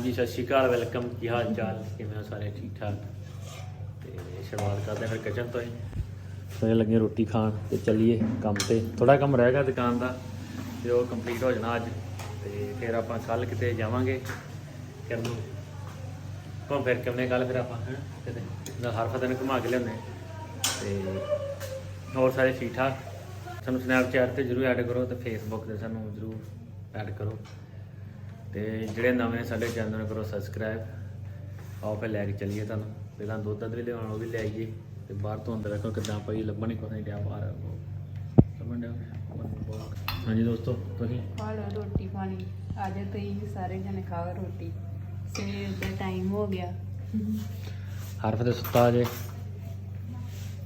ਹਾਂਜੀ, ਸਤਿ ਸ਼੍ਰੀ ਅਕਾਲ, ਵੈਲਕਮ। ਕੀ ਹਾਲ ਚਾਲ ਕਿਵੇਂ ਹੋ ਸਾਰੇ? ਠੀਕ ਠਾਕ ਤੇ ਸ਼ੁਰੂਆਤ ਕਰਦੇ ਹਾਂ ਫਿਰ ਕਿਚਨ ਤੋਂ ਹੀ। ਸੋਏ ਲੱਗੇ ਰੋਟੀ ਖਾਣ ਤੇ ਚੱਲੀਏ ਕੰਮ ਤੇ। ਥੋੜਾ ਕੰਮ ਰਹਿ ਗਿਆ ਦੁਕਾਨ ਦਾ, ਤੇ ਉਹ ਕੰਪਲੀਟ ਹੋ ਜਾਣਾ ਅੱਜ। ਤੇ ਫਿਰ ਆਪਾਂ ਕੱਲ ਕਿਤੇ ਜਾਵਾਂਗੇ। ਕਰਨ ਨੂੰ ਘੁੰਮ ਫਿਰ ਕੇ ਆਉਂਦੇ ਕੱਲ ਫਿਰ ਆਪਾਂ ਹੈਂ ਕਿਤੇ। ਨਾ ਹਰ ਫਤਿਹ ਨੂੰ ਘੁਮਾ ਕੇ ਲਿਆਉਂਦੇ ਤੇ ਹੋਰ ਸਾਰੇ ਠੀਕ ਠਾਕ ਸਾਨੂੰ ਸਨੈਪਚੈਟ ਤੇ ਜਰੂਰ ਐਡ ਕਰੋ ਤੇ ਫੇਸਬੁੱਕ ਤੇ ਸਾਨੂੰ ਜਰੂਰ ਐਡ ਕਰੋ। ਤੇ ਜਿਹੜੇ ਨਵੇਂ ਸਾਡੇ ਚੈਨਲ ਨੂੰ ਕਰੋ ਸਬਸਕ੍ਰਾਈਬ ਆਓ ਫਿਰ ਲੈ ਕੇ ਚੱਲੀਏ ਤੁਹਾਨੂੰ। ਪਹਿਲਾਂ ਦੁੱਧ ਦੱਧ ਵੀ ਲਿਆਉਣਾ ਉਹ ਵੀ ਲੈ ਆਈਏ। ਤੇ ਬਾਹਰ ਤੋਂ ਅੰਦਰ ਵੇਖੋ ਕਿੱਦਾਂ ਪਈ ਲੱਭਣ ਕੋਈ ਨਹੀਂ ਡਿਆ ਬਾਹਰ ਲੱਭਣ ਡਿਆ ਹਾਂਜੀ ਦੋਸਤੋ ਤੁਸੀਂ? ਖਾ ਲਓ ਰੋਟੀ ਪਾਣੀ। ਅੱਜ ਤੁਸੀਂ ਵੀ ਸਾਰੇ ਜਣੇ ਖਾਓ ਰੋਟੀ। ਸਵੇਰ ਦਾ ਟਾਈਮ ਹੋ ਗਿਆ। ਹਰਫ ਤੇ ਸੁੱਤਾ ਜੇ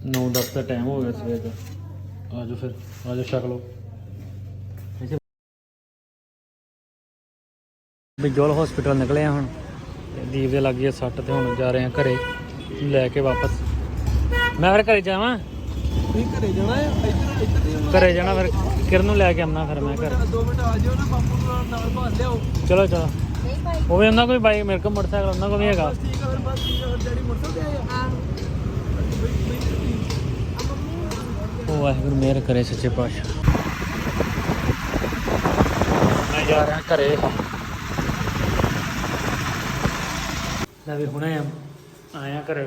9-10 ਦਾ ਟਾਈਮ ਹੋ ਗਿਆ ਸਵੇਰ ਦਾ। ਆਜੋ ਫਿਰ ਆਜੋ ਛਕ ਲਓ। ਬਿਜੋਲ ਹਸਪੀਟਲ ਨਿਕਲੇ ਆ ਹੁਣ। ਤੇ ਦੀਪ ਦੇ ਲੱਗੀ ਸੱਟ ਤੇ ਹੁਣ ਜਾ ਰਹੇ ਆ ਘਰੇ। ਲੈ ਕੇ ਵਾਪਸ। ਮੈਂ ਫਿਰ ਘਰੇ ਜਾਵਾਂ? ਤੁਸੀਂ ਘਰੇ ਜਾਣਾ ਹੈ ਇੱਧਰ ਇੱਧਰ ਹੀ ਘਰੇ ਜਾਣਾ ਫਿਰ। ਕਿਰਨ ਨੂੰ ਲੈ ਕੇ ਆਉਣਾ ਫਿਰ ਮੈਂ ਘਰ। ਦੋ ਮਿੰਟ ਆ ਜਿਓ ਨਾ ਬਾਪੂ ਨੂੰ ਨਾਲ- ਨਾਲ ਭਾਲ ਲਿਆਓ। ਚਲੋ ਚਲੋ। ਉਹ ਵੀ ਉਹਨਾਂ ਕੋਈ ਬਾਈਕ ਮੇਰੇ ਕੋਲ ਮੋਟਰਸਾਈਕਲ ਉਹਨਾਂ ਕੋਲ ਵੀ ਹੈਗਾ। ਠੀਕ ਫਿਰ ਬਸ ਡੈਡੀ ਮੋਟਰਸਾਈਕਲ ਤੇ ਆਏ ਉਹ ਵਾਹਿਗੁਰੂ ਮਿਹਰ ਕਰੇ ਸੱਚੇ ਪਾਤਸ਼ਾਹ। ਮੈਂ ਜਾ ਰਿਹਾ ਘਰੇ। ਲੈ ਵੀ ਹੁਣੇ ਆਇਆ ਘਰ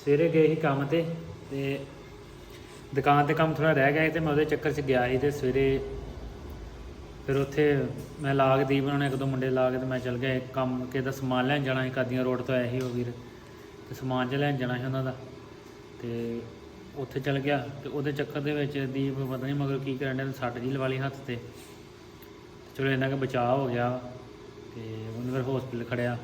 ਸਵੇਰੇ ਗਏ ਸੀ ਕੰਮ ਤੇ ਤੇ ਦੁਕਾਨ ਤੇ ਕੰਮ ਥੋੜਾ ਰਹਿ ਗਿਆ ਸੀ ਤੇ ਮੈਂ ਉਹਦੇ ਚੱਕਰ 'ਚ ਗਿਆ ਸੀ ਤੇ ਸਵੇਰੇ ਫਿਰ ਉੱਥੇ ਮੈਂ ਲਾਗ ਦੀਪ ਉਹਨਾਂ ਨੇ ਇੱਕ ਦੋ ਮੁੰਡੇ ਲਾ ਕੇ ਤੇ ਮੈਂ ਚੱਲ ਗਿਆ ਕੰਮ ਕੇ ਦਾ ਸਮਾਨ ਲੈਣ ਜਾਣਾ ਸੀ, ਕਾਦੀਆਂ ਰੋਡ ਤੋਂ ਆਇਆ ਸੀ ਉਹ ਵੀਰ ਤੇ ਸਮਾਨ ਜਿਹਾ ਲੈਣ ਜਾਣਾ ਸੀ ਉਹਨਾਂ ਦਾ ਤੇ ਉੱਥੇ ਚੱਲ ਗਿਆ ਤੇ ਉਹਦੇ ਚੱਕਰ ਦੇ ਵਿੱਚ ਦੀਪ ਪਤਾ ਨਹੀਂ ਮਗਰ ਕੀ ਕਰਨ ਡਿਆ ਸੱਟ ਜੀ ਲਵਾ ਲਈ ਹੱਥ ਤੇ ਚਲੋ ਇੰਨਾ ਕਿ ਬਚਾਅ ਹੋ ਗਿਆ ਤੇ ਉਹਨੂੰ ਫਿਰ ਹਸਪੀਟਲ ਖੜਿਆ।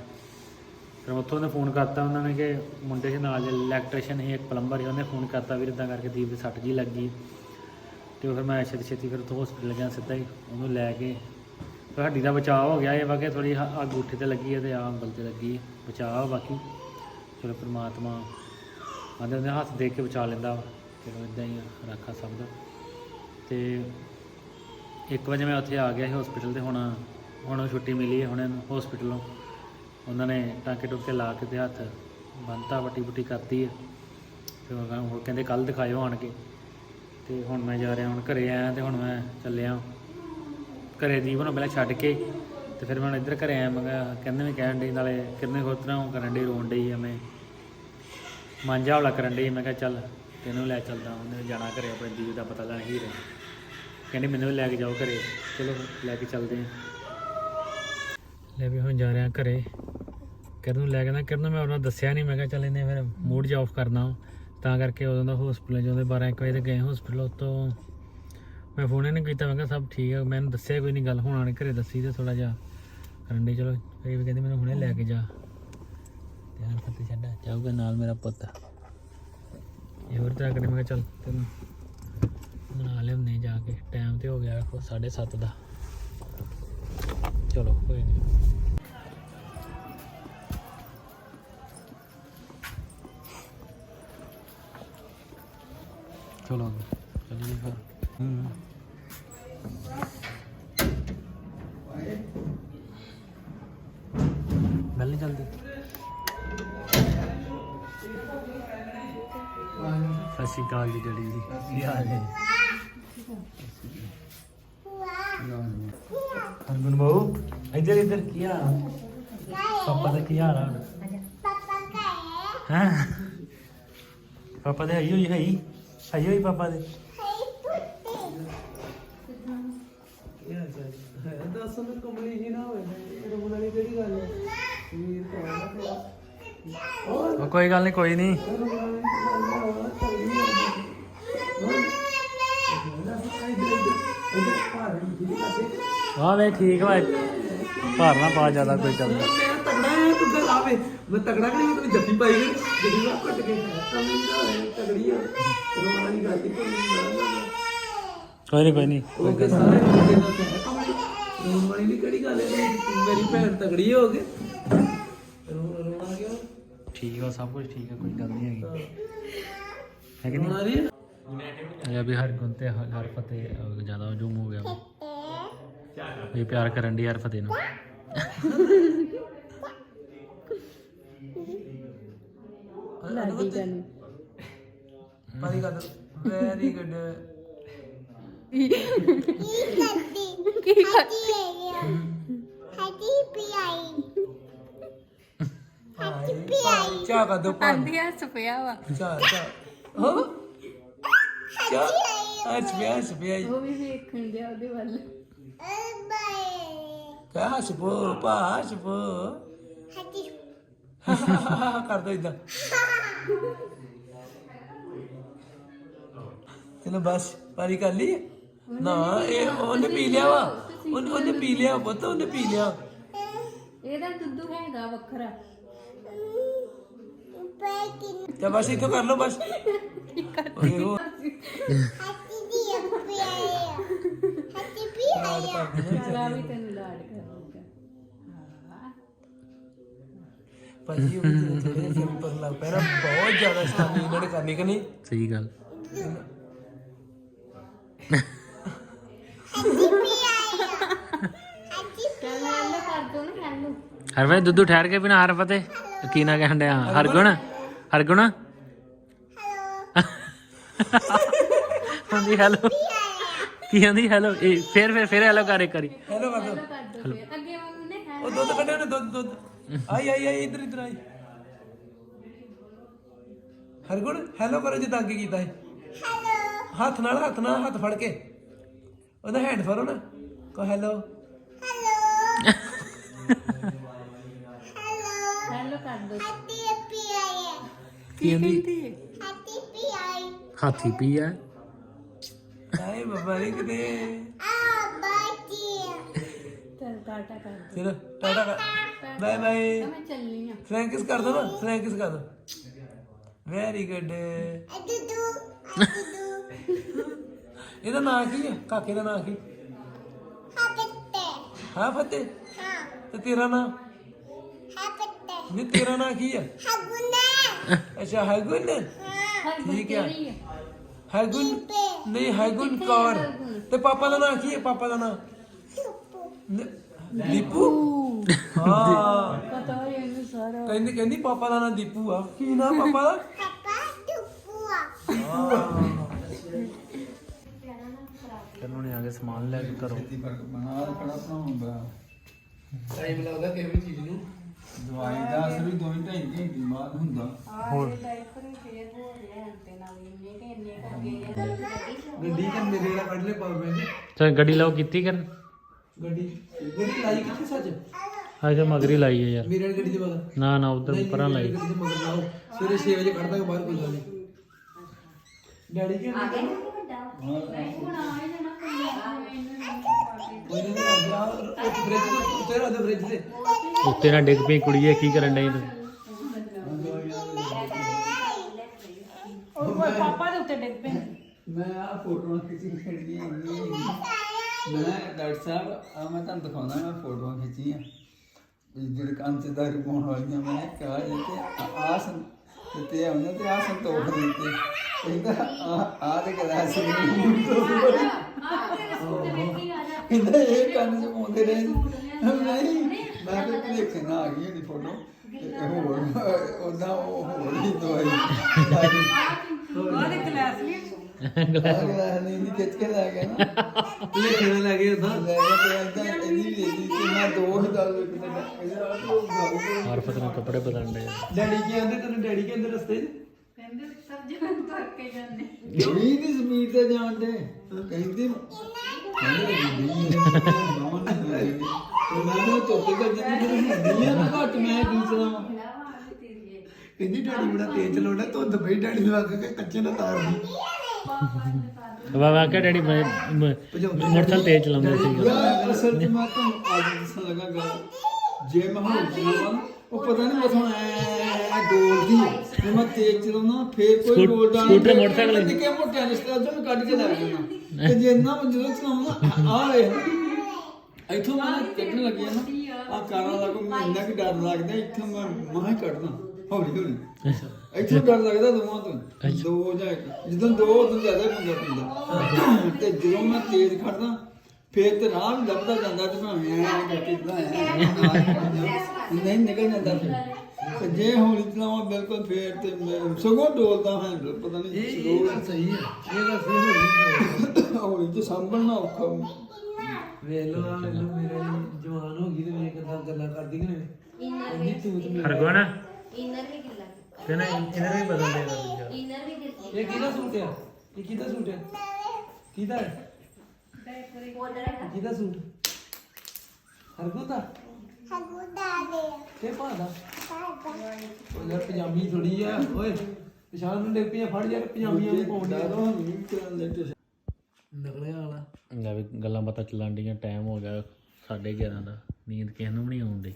ਫਿਰ ਉੱਥੋਂ ਉਹਨੇ ਫੋਨ ਕਰਤਾ ਉਹਨਾਂ ਨੇ ਕਿ ਮੁੰਡੇ ਦੇ ਨਾਲ ਇਲੈਕਟ੍ਰੀਸ਼ੀਅਨ ਸੀ ਇੱਕ ਪਲੰਬਰ ਸੀ ਉਹਨੇ ਫੋਨ ਕਰਤਾ ਵੀ ਇਦਾਂ ਕਰਕੇ ਦੀਪ ਦੀ ਸੱਟ ਜੀ ਲੱਗੀ ਤੇ ਉਹ ਫਿਰ ਮੈਂ ਛੇਤੀ ਛੇਤੀ ਫਿਰ ਉੱਥੋਂ ਹਸਪੀਟਲ ਗਿਆ ਸਿੱਧਾ ਹੀ ਉਹਨੂੰ ਲੈ ਕੇ। ਫਿਰ ਹੱਡੀ ਦਾ ਬਚਾਅ ਹੋ ਗਿਆ ਇਹ ਵਾ ਕਿ ਥੋੜੀ ਅੱਗ ਉੱਠੇ ਤੇ ਲੱਗੀ ਹੈ ਤੇ ਆ ਅੰਬਲ ਤੇ ਲੱਗੀ ਹੈ। ਬਚਾਅ ਵਾ ਬਾਕੀ। ਚਲੋ ਪ੍ਰਮਾਤਮਾ ਆਂਦੇ ਉਹਦੇ ਹੱਥ ਦੇਖ ਕੇ ਬਚਾ ਲੈਂਦਾ ਵਾ ਚਲੋ ਇਦਾਂ ਹੀ ਆ, ਰਾਖਾ ਸਭ ਦਾ। ਤੇ 1 ਵਜੇ ਮੈਂ ਉੱਥੇ ਆ ਗਿਆ ਸੀ ਹਸਪੀਟਲ ਤੇ ਹੁਣ ਹੁਣ ਛੁੱਟੀ ਮਿਲੀ ਹੈ ਹੁਣ ਇਹਨੂੰ ਹਸਪੀਟਲੋਂ ਉਹਨਾਂ ਨੇ ਟਾਂਕੇ ਟੁਕੇ ਲਾ ਕੇ ਤੇ ਹੱਥ ਬੰਨਤਾ, ਵੱਟੀ ਵੱਟੀ ਕਰਤੀ ਹੈ ਤੇ ਉਹ ਕਹਿੰਦੇ- ਕਹਿੰਦੇ ਕੱਲ ਦਿਖਾਇਓ ਆਣ ਕੇ। ਤੇ ਹੁਣ ਮੈਂ ਜਾ ਰਿਹਾ, ਹੁਣ ਘਰੇ ਆਇਆ ਤੇ ਹੁਣ ਮੈਂ ਚੱਲਿਆ। ਘਰੇ ਦੀਪ ਨੂੰ ਪਹਿਲਾਂ ਛੱਡ ਕੇ ਤੇ ਫਿਰ ਮੈਂ ਹੁਣ ਇੱਧਰ ਘਰੇ ਆਇਆ, ਮੈਂ ਕਿਹਾ, ਕਹਿੰਦੇ ਵੀ ਕਹਿਣ ਡਈ, ਨਾਲੇ ਕਿੰਨੇ ਖੋਤਰਾ ਉਹ ਕਰਨ ਡਈ, ਰੋਣ ਡਈ ਆ, ਮੈਂ ਮਾਂਜਾ ਹੌਲਾ ਕਰਨ ਡਈ, ਮੈਂ ਕਿਹਾ, ਚੱਲ ਤੈਨੂੰ ਲੈ ਚੱਲਦਾ, ਉਹਨੇ ਜਾਣਾ ਘਰੇ ਆਪਣੇ ਦੀਪ ਦਾ ਪਤਾ ਲੈਣ ਹੀਰੇ। ਕਹਿੰਦੀ, ਮੈਨੂੰ ਵੀ ਲੈ ਕੇ ਜਾਓ ਘਰੇ। ਚਲੋ, ਲੈ ਕੇ ਚੱਲਦੇ ਹਾਂ ਲੈ ਵੀ ਹੁਣ ਜਾ ਰਿਹਾ ਘਰੇ। ਕਿਰਨ ਨੂੰ ਲੈ ਕੇ ਨਾ ਕਿਰਨ ਮੈਂ ਉਹਨਾਂ ਨੂੰ ਦੱਸਿਆ ਨਹੀਂ ਮੈਂ ਕਿਹਾ ਚੱਲ ਇਹਨੇ ਫਿਰ ਮੂਡ ਜਿਹਾ ਆਫ ਕਰਨਾ ਤਾਂ ਕਰਕੇ ਉਦੋਂ ਦਾ ਹਸਪੀਟਲ ਜਦੋਂ 12 1 ਵਜੇ ਤੇ ਗਏ ਹਸਪੀਟਲ ਉਤੋਂ ਮੈਂ ਫੋਨ ਹੀ ਨਹੀਂ ਕੀਤਾ, ਮੈਂ ਕਿਹਾ ਸਭ ਠੀਕ ਹੈ ਮੈਨੂੰ ਦੱਸਿਆ ਕੋਈ ਨਹੀਂ ਗੱਲ ਹੁਣ ਆਣ ਘਰੇ ਦੱਸੀ ਤੇ ਥੋੜਾ ਜਿਹਾ ਕਰਨ ਦੇ ਚਲੋ, ਇਹ ਵੀ ਕਹਿੰਦੇ ਮੈਨੂੰ ਹੁਣੇ ਲੈ ਕੇ ਜਾ। ਧਿਆਨ ਫੱਤੇ ਛੱਡਾ, ਜਾਊਗਾ ਨਾਲ ਮੇਰਾ ਪੁੱਤ। ਇਹ ਹੋਰ ਤਰ੍ਹਾਂ ਕਰੇ ਮੈਂ ਕਿਹਾ ਚੱਲ ਤੈਨੂੰ ਬਣਾ ਲਿਆਉਂਦੇ ਜਾ ਕੇ। ਟਾਈਮ ਤੇ ਹੋ ਗਿਆ 7:30 ਦਾ। ਚਲੋ, ਕੋਈ ਨਹੀਂ ਚਲੋ ਚੱਲੀਏ ਫਿਰ। ਹੂੰ। ਗੱਲ ਨਹੀਂ ਚੱਲਦੀ? ਸਤਿ ਸ਼੍ਰੀ ਅਕਾਲ ਜੀ ਡੈਡੀ ਜੀ। ਕੀ ਹਾਲ ਹੈ ਹਰਗੁਣ ਬਾਬੂ ਇੱਧਰ ਇੱਧਰ ਕੀ ਹਾਲ ਪਾਪਾ ਦਾ ਕੀ ਹਾਲ ਆ ਹਾਂ? ਪਾਪਾ ਦੇ ਹੈ ਹੋਈ ਹੈ ਹੈ ਹੋਈ ਪਾਪਾ ਦੇ ਦੱਸ ਮੈਂ ਕਮਲੀ ਜੀ ਨਾ ਹੋਵੇ ਰੋਣ ਵਾਲੀ ਕਿਹੜੀ ਗੱਲ ਹੈ ਵੀਰ ਹੈ ਉਹ ਕੋਈ ਗੱਲ ਨਹੀਂ ਕੋਈ ਨਹੀਂ ਹਾਂ ਵੇ ਠੀਕ ਵਾ ਭਾਰ ਨਾ ਪਾ ਜ਼ਿਆਦਾ ਕੋਈ ਚੱਲਦਾ ਤਗੜਾ ਹੈ ਤੂੰ ਗੱਲ ਆਵੇ। ਮੈਂ ਤਗੜਾ ਕਿ ਨਹੀਂ ਤੂੰ ਜੱਫੀ ਪਾਈ ਗਈ ਜਿਹੜੀ ਮੈਂ ਘੁੱਟ ਕੇ ਕਮਲੀ ਨਾ ਹੋਵੇ ਤਗੜੀ ਹੈ ਰੋਣ ਵਾਲੀ ਗੱਲ ਹੀ ਕੋਈ ਨਹੀਂ ਕੋਈ ਨਹੀਂ ਕੋਈ ਨਹੀਂ ਉਹ ਕੇ ਸਾਰੇ ਮੁੰਡੇ ਨਾਲ ਕਹਿ ਕਮਲੀ ਰੋਣ ਵਾਲੀ ਵੀ ਕਿਹੜੀ ਗੱਲ ਹੈ? ਤੂੰ ਮੇਰੀ ਭੈਣ ਤਗੜੀ ਹੋ ਗਈ। ਰੋ ਰੋਣਾ ਕਿਉਂ? ਠੀਕ ਆ ਸਭ ਕੁਝ ਠੀਕ ਆ ਕੋਈ ਗੱਲ ਨਹੀਂ ਹੈਗੀ। ਹੈ ਕਿ ਰੋਣਾ ਨਹੀਂ ਇਹ ਵੀ ਹਰ ਗੁਣ ਤੇ ਹਰ ਹਰ ਫਤੇ ਜ਼ਿਆਦਾ ਜੂਮ ਹੋ ਗਿਆ ਇਹ ਪਿਆਰ ਕਰਨ ਦੀ ਹਰ ਫਤੇ ਨੂੰ ਲਾਡੀ ਕਰਨੀ ਪਾਰੀ ਕਰ ਵੈਰੀ ਗੁੱਡ ਕੀ ਕਰ ਚਾਹ ਕਰ ਦੋ ਪਾਣੀ ਆਂਦੀ ਆ ਸਪਿਆ ਵਾ। ਚਾਹ ਚਾਹ। ਹੋ? ਚਾਹ? ਅੱਜ ਵੀ ਅੱਜ ਵੀ ਉਹ ਵੀ ਵੇਖਣ ਡਿਆ ਉਹਦੇ ਵੱਲ। ਕਾ ਹਸਬੋ ਪਾ ਹਸਬੋ ਕਰ ਦੋ ਇਦਾਂ ਚਲੋ ਬਸ ਪਾਰੀ ਕਰ ਲਈ। ਨਾ ਇਹ ਉਹਨੇ ਪੀ ਲਿਆ ਵਾ। ਉਹਨੇ ਉਹਨੇ ਪੀ ਲਿਆ ਪੁੱਤ ਉਹਨੇ ਪੀ ਲਿਆ। ਇਹਦਾ ਦੁੱਧੂ ਹੈਗਾ ਵੱਖਰਾ। ਤੇ ਬਸ ਇੱਥੋਂ ਕਰ ਲਓ ਬਸ। ਓਏ ਲਾਡ ਕਰ ਦੇ। ਸਾਰਾ ਵੀ ਤੈਨੂੰ ਲਾਡ ਕਰੂਗਾ ਭਾਜੀ ਉਹ ਵੀ ਥੋੜੇ ਸਿੰਪਲ ਲੱਗ ਪਿਆ ਨਾ ਬਹੁਤ ਜ਼ਿਆਦਾ ਸ਼ਾਨੀ ਇਹਨਾਂ ਨੇ ਕਰਨੀ ਕਿ ਨਹੀਂ? ਸਹੀ ਗੱਲ। ਚੱਲ ਹੈਲੋ ਕਰ ਦੋ ਨਾ ਹੈਲੋ ਹਰਵੇ ਦੁੱਧੂ ਠਹਿਰ ਕੇ ਬਿਨਾ ਹਰ ਫਤੇ ਕੀ ਨਾ ਕਹਿਣ ਡਿਆ। ਹਰਗੁਣ ਹਰਗੁਣ। ਹਾਂਜੀ ਹੈਲੋ ਕੀ ਕਹਿੰਦੀ ਹੈਲੋ ਇਹ ਫੇਰ ਫੇਰ ਫੇਰ ਹੈਲੋ ਕਰ ਇੱਕ ਵਾਰੀ। ਹੈਲੋ ਕਰ ਦੋ। ਅੱਗੇ ਮੰਮੀ ਨੇ ਹੈ ਉਹ ਦੁੱਧ ਕੱਢਿਆ ਉਹਨੇ ਦੁੱਧ ਦੁੱਧ। ਆਈ ਆਈ ਆਈ ਇੱਧਰ ਇੱਧਰ ਆਈ। ਹਰਗੁਣ ਹੈਲੋ ਕਰੋ ਜਿੱਦਾਂ ਅੱਗੇ ਕੀਤਾ ਹੈ ਹੱਥ ਨਾਲ ਹੱਥ ਨਾਲ ਹੱਥ ਫੜ ਕੇ। ਉਹਦਾ ਹੈਂਡ ਫੜੋ ਨਾ। ਕੋ ਹੈਲੋ ਹੈਲੋ ਕਰ ਦੋ। ਕੀ ਕਹਿੰਦੀ? ਹਾਥੀ ਪੀ ਆ। ਆਏ ਬਾਬਾ ਰੇ ਕਿਤੇ। ਚੱਲ ਟਾਟਾ ਕਰ ਦੋ। ਚਲੋ ਟਾਟਾ। ਬਾਏ ਬਾਏ ਤਾਂ ਮੈਂ ਚੱਲਨੀ ਆ ਫ੍ਰੈਂਕਿਸ ਕਰ ਦੋ ਨਾ ਫ੍ਰੈਂਕਿਸ ਕਰ ਦੋ ਵੈਰੀ ਗੁੱਡ ਇਹਦਾ ਨਾਂ ਕੀ ਹੈ ਕਾਕੇ ਦਾ ਨਾਂ ਕੀ ਹਾਂ ਫਤਿਹ ਤੇ ਤੇਰਾ ਨਾਂ ਨਹੀਂ ਤੇਰਾ ਨਾਂ ਕੀ ਹੈ ਅੱਛਾ ਹਗੁਨ ਠੀਕ ਹੈ ਹਗੁਨ ਨਹੀਂ ਹਗੁਨ ਕੌਰ ਤੇ ਪਾਪਾ ਦਾ ਨਾਂ ਕੀ ਹੈ ਪਾਪਾ ਦਾ ਨਾਂ ਨ- ਦੀਪੂ? ਹਾਂ ਪਤਾ ਹੋਈ ਇਹਨੂੰ ਸਾਰਾ। ਕਹਿੰਦੀ ਕਹਿੰਦੀ ਪਾਪਾ ਦਾ ਨਾਂ ਦੀਪੂ ਆ। ਕੀ ਨਾਮ ਪਾਪਾ ਦਾ? ਤੈਨੂੰ ਨਹੀਂ ਆ ਕੇ ਸਮਾਨ ਲੈ ਕੇ ਕਰੋ। ਟਾਈਮ ਲੱਗਦਾ ਕਿਸੇ ਵੀ ਚੀਜ਼ ਨੂੰ। ਦਵਾਈ ਦਾ ਅਸਰ ਵੀ ਦੋਵੇਂ ਢਾਈ ਘੰਟੇ ਬਾਅਦ ਹੁੰਦਾ। ਹੋਰ। ਡਾਈਪਰ ਵੀ ਫੇਰ ਹੋ ਰਿਹਾ ਤੇ ਨਾਲ ਇੰਨੇ ਕਿ ਇੰਨੇ ਕਰਕੇ ਗੱਡੀ ਕੱਢ ਲੈ ਚਲ ਗੱਡੀ ਲਾਓ ਕੀਤੀ ਕਰ ਗੱਡੀ ਗੱਡੀ ਲਾਈ ਕਿੱਥੇ ਸੱਚ ਅੱਜ? ਤਾਂ ਮਗਰੀ ਲਾਈ ਹੈ ਯਾਰ। ਮੇਰੇ ਵਾਲੀ ਗੱਡੀ ਦੇ ਮਗਰ ਨਾ ਨਾ ਉਧਰ ਪਰਾਂ ਲਾਈ। ਗੱਡੀ ਦੇ ਮਗਰ ਲਾਓ। ਸਵੇਰੇ 6 ਵਜੇ ਕੱਢ ਦਾਂਗੇ ਬਾਹਰ ਕੋਈ ਗੱਲ ਨਹੀਂ। ਡੈਡੀ ਕੀ ਆ ਗਏ ਕੋਈ ਨਹੀਂ ਆ ਗਿਆ। ਉਹ ਫ੍ਰਿਜ ਦੇ ਉੱਤੇ ਰੱਖ ਦੇ ਫ੍ਰਿਜ ਦੇ। ਉੱਤੇ ਨਾ ਡਿੱਗ ਪਈ ਕੁੜੀਏ ਕੀ ਕਰਨ ਡਈ ਤੂੰ? ਉਹ ਪਾਪਾ ਦੇ ਉੱਤੇ ਡਿੱਗ ਪਏ ਮੈਂ ਆ ਫੋਟੋਆਂ ਖਿੱਚੀ ਖੜੀਆਂ ਇੰਨੀ ਮੈਂ ਡਾਕਟਰ ਸਾਹਿਬ ਆ ਮੈਂ ਤੁਹਾਨੂੰ ਦਿਖਾਉਂਦਾ, ਮੈਂ ਫੋਟੋਆਂ ਖਿੱਚੀਆਂ। ਜਿਹੜੇ ਕੰਨ ਤੇ ਪਾਉਣ ਵਾਲੀਆਂ ਮੈਂ ਕਿਹਾ ਜੇ ਤੇ ਆਸਨ ਤੇ ਆਉਂਦਾ ਤੇ ਆਸਨ ਤੋੜ ਦਿੱਤੇ। ਕਹਿੰਦਾ ਆ ਆ ਤੇ ਗਲਾਸ ਕਹਿੰਦਾ ਇਹ ਕੰਨ ਚ ਪਾਉਂਦੇ ਰਹੇ ਨਹੀਂ, ਮੈਂ ਤਾਂ ਦੇਖਣਾ ਆ ਗਈ ਉਹਦੀ ਫੋਟੋ। ਹੋਰ ਉਹਦਾ ਉਹ ਹੋਰ ਹੀ ਦਵਾਈ। ਨਹੀਂ ਗਲਾਸ ਨਹੀਂ ਨਹੀਂ ਖਿੱਚ ਕੇ ਲੈ ਗਿਆ ਨਾ। ਲਿਖਣਾ ਲੈ ਗਏ ਉਦਾਂ ਲੈ ਗਿਆ ਤੇ ਏਦਾਂ ਇੰਨੀ ਲੈ ਲਈ ਤੇ ਮੈਂ ਦੋ ਹੀ ਗੱਲ ਇੱਕ ਤੇ ਇਹਦੇ ਨਾਲ ਤੇ ਉਹ ਗੱਲ ਤੇ ਹਰਫਤ ਨੂੰ ਕੱਪੜੇ ਬਦਲਣ ਡਏ ਡੈਡੀ ਕੀ ਆਂਦੇ? ਤੈਨੂੰ ਡੈਡੀ ਕੀ ਆਂਦੇ ਰਸਤੇ 'ਚ? ਕਹਿੰਦੇ ਸਭ ਜਣ ਤੁਰ ਕੇ ਜਾਂਦੇ। ਵੀ ਦੀ ਸਪੀਡ ਤੇ ਜਾਣਦੇ ਕਹਿੰਦੇ ਕਹਿੰਦੇ ਵੀ ਬਾਵਨ ਨਹੀਂ ਤੇ ਮੈਂ ਤਾਂ ਚੋਕੇ ਕਰ ਜਾਂਦੀ ਫਿਰ ਹੁੰਦੀ ਆ ਨਾ ਘੱਟ ਮੈਂ ਕੀ ਚਲਾਵਾਂ ਕਹਿੰਦੀ ਡੈਡੀ ਬੜਾ ਤੇਜ਼ ਚਲਾਉਂਦਾ ਧੁੰਦ ਪਈ ਡੈਡੀ ਨੂੰ ਅੱਗ ਕੇ ਕੱਚੇ ਨਾ ਤਾਰਦੀ ਵਾ ਵਾ ਕੇ ਡੈਡੀ ਮੋਟਰਸਾਈਕਲ ਤੇਜ਼ ਚਲਾਉਂਦੇ ਸੀ। ਯਾਰ ਅਸਲ ਤੇ ਮੈਂ ਤੁਹਾਨੂੰ ਅੱਜ ਦੱਸਣ ਲੱਗਾ ਗੱਲ। ਜੇ ਮੈਂ ਹੁਣ ਚਲਾਵਾਂ ਨਾ, ਉਹ ਪਤਾ ਨਹੀਂ ਮਥੋਂ ਐ ਡੋਲਦੀ ਹੈ ਜੇ ਮੈਂ ਤੇਜ਼ ਚਲਾਉਣਾ ਫੇਰ ਕੋਈ ਸਕੂ- ਡੋਲਦਾ ਸਕੂਟਰ, ਮੋਟਰਸਾਈਕਲ। ਨਿੱਕੇ ਮੋਟੇ ਰਿਸ਼ਤੇ ਤੋਂ ਕੱਢ ਕੇ ਲੈ ਜਾਣਾ। ਤੇ ਜੇ ਨਾ ਮੈਂ ਜਦੋਂ ਚਲਾਉਣਾ ਆ ਵੇ ਇੱਥੋਂ ਮੈਂ ਕੱਢਣ ਲੱਗਿਆ ਨਾ ਆ ਕਾਰਾਂ ਦਾ ਕੋਈ ਇੰਨਾ ਕਿ ਡਰ ਲੱਗਦਾ ਇੱਥੋਂ ਮੈਂ ਮਾਹ ਕੱਢਦਾ। ਹੌਲੀ ਹੌਲੀ ਇੱਥੋਂ ਡਰ ਲੱਗਦਾ ਦੋਵਾਂ ਤੋਂ। ਦੋ ਜਾਂ ਇੱਕ। ਜਦੋਂ ਦੋ ਉਦੋਂ ਜ਼ਿਆਦਾ ਪੰਗਾ ਪੈਂਦਾ। ਤੇ ਜਦੋਂ ਮੈਂ ਤੇਜ਼ ਖੜਦਾ ਫੇਰ ਤੇ ਰਾਹ ਵੀ ਲੱਭਦਾ ਜਾਂਦਾ ਤੇ ਮੈਂ ਐਂ ਕਰਕੇ ਇਦਾਂ ਐਂ ਨਹੀਂ ਨਿਕਲ ਜਾਂਦਾ ਫਿਰ। ਤੇ ਜੇ ਹੌਲੀ ਚਲਾਵਾਂ ਬਿਲਕੁਲ ਫੇਰ ਤੇ ਮੈਂ ਸਗੋਂ ਡੋਲਦਾ ਪਤਾ ਨਹੀਂ ਇਹ ਇਹ ਗੱਲ ਸਹੀ ਹੈ। ਇਹ ਗੱਲ ਸਹੀ ਹੋ ਰਹੀ ਹੌਲੀ ਚ ਸਾਂਭਣਾ ਔਖਾ ਵੇਖ ਲੋ ਆ ਵੇਖ ਲੋ ਮੇਰੇ ਜਵਾਨ ਹੋ ਗਈ ਤੇ ਵੇਖ ਕਿਦਾਂ ਗੱਲਾਂ ਕਰਦੀਆਂ ਨੇ। ਇੰਨੀ ਤੂੰ ਤੇ ਹਰਗੁਣ। ਇਨਰ ਵੀ ਗਿੱਲਾ ਤੇ ਨਾ ਇਹਨਾਂ ਵੀ ਬਦਲ ਦੇਗਾ ਦੂਜਾ ਇਨਰ ਵੀ ਗਿੱਲਾ ਇਹ ਕਿਹਦਾ ਸੂਟ ਆ? ਇਹ ਕਿਹਦਾ ਸੂਟ ਆ? ਕਿਹਦਾ ਹੈ? ਇਹ ਕਿਹਦਾ ਸੂਟ? ਹਰਗੁਣ ਦਾ। ਇਹ ਪਾਦਾ ਉਹ ਯਾਰ ਪਜਾਮੀ ਥੋੜੀ ਆ। ਓਏ ਪਛਾਣ ਨੂੰ ਡੇਪੀਆਂ ਫੜ ਯਾਰ ਪਜਾਮੀਆਂ ਨੂੰ ਪਾਉਣ ਦਾ ਡਿਆ ਤਾਂ ਨਹੀਂ ਕਰਨ ਦੇ ਤੇ ਨਗਲਿਆ ਵਾਲਾ। ਲੈ ਵੀ ਗੱਲਾਂ ਬਾਤਾਂ ਚੱਲਣ ਡੀਆਂ ਟਾਈਮ ਹੋ ਗਿਆ 11:30 ਦਾ। ਨੀਂਦ ਕਿਸੇ ਨੂੰ ਵੀ ਨਹੀਂ ਆਉਂਦੀ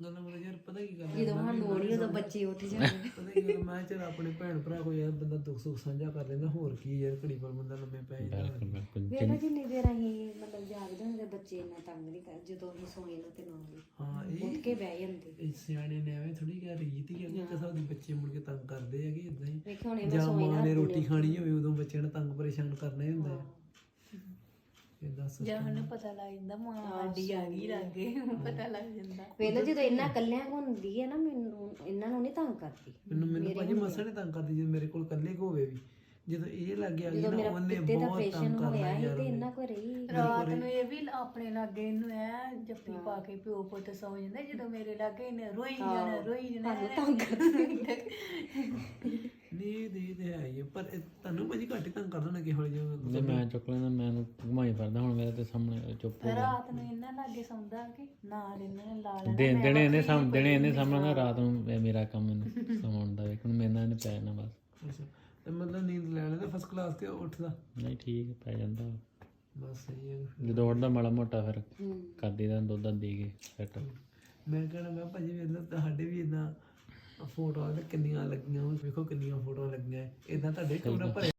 ਗੱਲਾਂ ਮਤਲਬ ਯਾਰ ਪਤਾ ਕੀ ਗੱਲ ਜਦੋਂ ਹਾਂ ਲੋੜੀ ਉਦੋਂ ਬੱਚੇ ਉੱਠ ਜਾਂਦੇ। ਪਤਾ ਕੀ ਗੱਲ ਮੈਂ ਚਲ ਆਪਣੇ ਭੈਣ ਭਰਾ ਕੋਈ ਯਾਰ ਬੰਦਾ ਦੁੱਖ ਸੁੱਖ ਸਾਂਝਾ ਕਰ ਲੈਂਦਾ ਹੋਰ ਕੀ ਯਾਰ ਘੜੀ ਪਰ ਬੰਦਾ ਲੰਮੇ ਪੈ ਜਾਂਦਾ। ਬਿਲਕੁਲ ਬਿਲਕੁਲ ਵੇਖੋ ਜਿੰਨੀ ਦੇਰ ਅਸੀਂ ਮਤਲਬ ਜਾਗਦੇ ਹੁੰਦੇ ਬੱਚੇ ਇੰਨਾ ਤੰਗ ਨਹੀਂ ਕਰ ਜਦੋਂ ਅਸੀਂ ਸੋਏ ਨੂੰ ਤੇ ਨਾ ਵੀ। ਹਾਂ ਉੱਠ ਇਹ ਕੇ ਬਹਿ ਜਾਂਦੇ। ਇਹ ਸਿਆਣੇ ਨੇ ਐਵੇਂ ਥੋੜੀ ਕਹਿ ਰੀਤ ਹੀ ਕਿ ਕਸਾ ਦੇ ਬੱਚੇ ਮੁੜ ਕੇ ਤੰਗ ਕਰਦੇ ਹੈਗੇ ਇਦਾਂ ਹੀ। ਵੇਖੋ ਹੁਣ ਇਹ ਜਾਂ ਮਾਂ ਨੇ ਰੋਟੀ ਖਾਣੀ ਹੋਵੇ ਉਦੋਂ ਬੱਚਿਆਂ ਨੇ ਤੰਗ ਪਰੇਸ਼ਾਨ ਕਰਨਾ ਹੀ ਹੁੰਦਾ। ਹੈ। ਇਹ ਦੱਸ ਜਾਂ ਉਹਨੂੰ ਪਤਾ ਲੱਗ ਜਾਂਦਾ ਮਾਂ ਸਾਡੀ ਆ ਗਈ ਲਾਗੇ ਪਤਾ ਲੱਗ ਜਾਂਦਾ। ਵੇਲੋ ਜਦੋਂ ਇੰਨਾ ਕੱਲਿਆਂ ਹੁੰਦੀ ਹੈ ਨਾ ਮੈਨੂੰ ਇਹਨਾਂ ਨੂੰ ਨਹੀਂ ਤੰਗ ਕਰਦੀ। ਮੈਨੂੰ ਮੈਨੂੰ ਭਾਜੀ ਮਸਾ ਨੇ ਤੰਗ ਕਰਦੀ ਜੇ ਮੇਰੇ ਕੋਲ ਇਕੱਲੇ ਕੋ ਹੋਵੇ ਵੀ। ਜਦੋਂ ਇਹ ਲੱਗ ਗਿਆ ਜਦੋਂ ਨਾ ਮੇਰਾ ਉਹਨੇ ਪਿੱਤੇ ਦਾ ਬਹੁਤ ਆਪਰੇਸ਼ਨ ਹੋਇਆ ਸੀ ਤੇ ਇਹਨਾਂ ਕੋ ਰਹੀ। ਰਾਤ ਨੂੰ ਇਹ ਵੀ ਆਪਣੇ ਲਾਗੇ ਇਹਨੂੰ ਐ ਜੱਫੀ ਪਾ ਕੇ ਪਿਓ ਪੁੱਤ ਸੌ ਜਾਂਦੇ ਜਦੋਂ ਮੇਰੇ ਲਾਗੇ ਇਹਨੇ ਰੋਈ ਜਾਣਾ ਰੋਈ ਜਾਣਾ ਤੰਗ ਨਹੀਂ ਦੇ ਦੇ ਹੈ ਹੀ ਆ, ਪਰ ਇਹ ਤੁਹਾਨੂੰ ਭਾਜੀ ਘੱਟ ਤੰਗ ਕਰਦਾ ਨਾ ਕਿਹੋ ਜਿਹਾ ਜੇ ਮੈਂ ਚੁੱਕ ਲੈਂਦਾ ਮੈਨੂੰ ਘੁਮਾਈ ਫਿਰਦਾ ਹੁਣ ਮੇਰੇ ਤੇ ਸਾਹਮਣੇ ਚੁੱਪ ਹੋ ਗਿਆ। ਰਾਤ ਨੂੰ ਇਹਨਾਂ ਲਾਗੇ ਸੌਂਦਾ ਕਿ ਨਾਲ ਇਹਨਾਂ ਨੇ ਲਾ ਲੈਣਾ ਦਿਨ ਦਿਨੇ ਇਹਨੇ ਸਾਹਮ ਦਿਨੇ ਇਹਨੇ ਸਾਹਮਣੇ ਰਾਤ ਨੂੰ ਇਹ ਮੇਰਾ ਕੰਮ ਇਹਨੂੰ ਸਮਾਉਣ ਦਾ ਵੇਖਣ ਮੇਰੇ ਨਾਲ ਇਹਨੇ ਪੈ ਜਾਣਾ ਬਸ। ਅੱਛਾ ਤੇ ਮਤਲਬ ਨੀਂਦ ਲੈ ਲੈਂਦਾ ਫਸਟ ਕਲਾਸ ਤੇ ਉੱਠਦਾ? ਨਹੀਂ ਠੀਕ ਹੈ, ਪੈ ਜਾਂਦਾ ਬਸ ਸਹੀ ਹੈ ਜਦੋਂ ਉੱਠਦਾ ਮਾੜਾ ਮੋਟਾ ਫਿਰ ਕਰਦੀ ਦਾ ਦੁੱਧ ਦੇ ਕੇ ਸੈੱਟ ਮੈਂ ਕਹਿਣਾ ਮੈਂ ਭਾਜੀ ਵੇਖ ਤੁਹਾਡੇ ਵੀ ਇਦਾਂ ਫੋਟੋਆਂ ਤੇ ਕਿੰਨੀਆਂ ਲੱਗੀਆਂ ਵੇਖੋ ਕਿੰਨੀਆਂ ਫੋਟੋਆਂ ਲੱਗੀਆਂ ਇਦਾਂ ਤੁਹਾਡੇ ਕਮਰਾ ਭਰਿਆ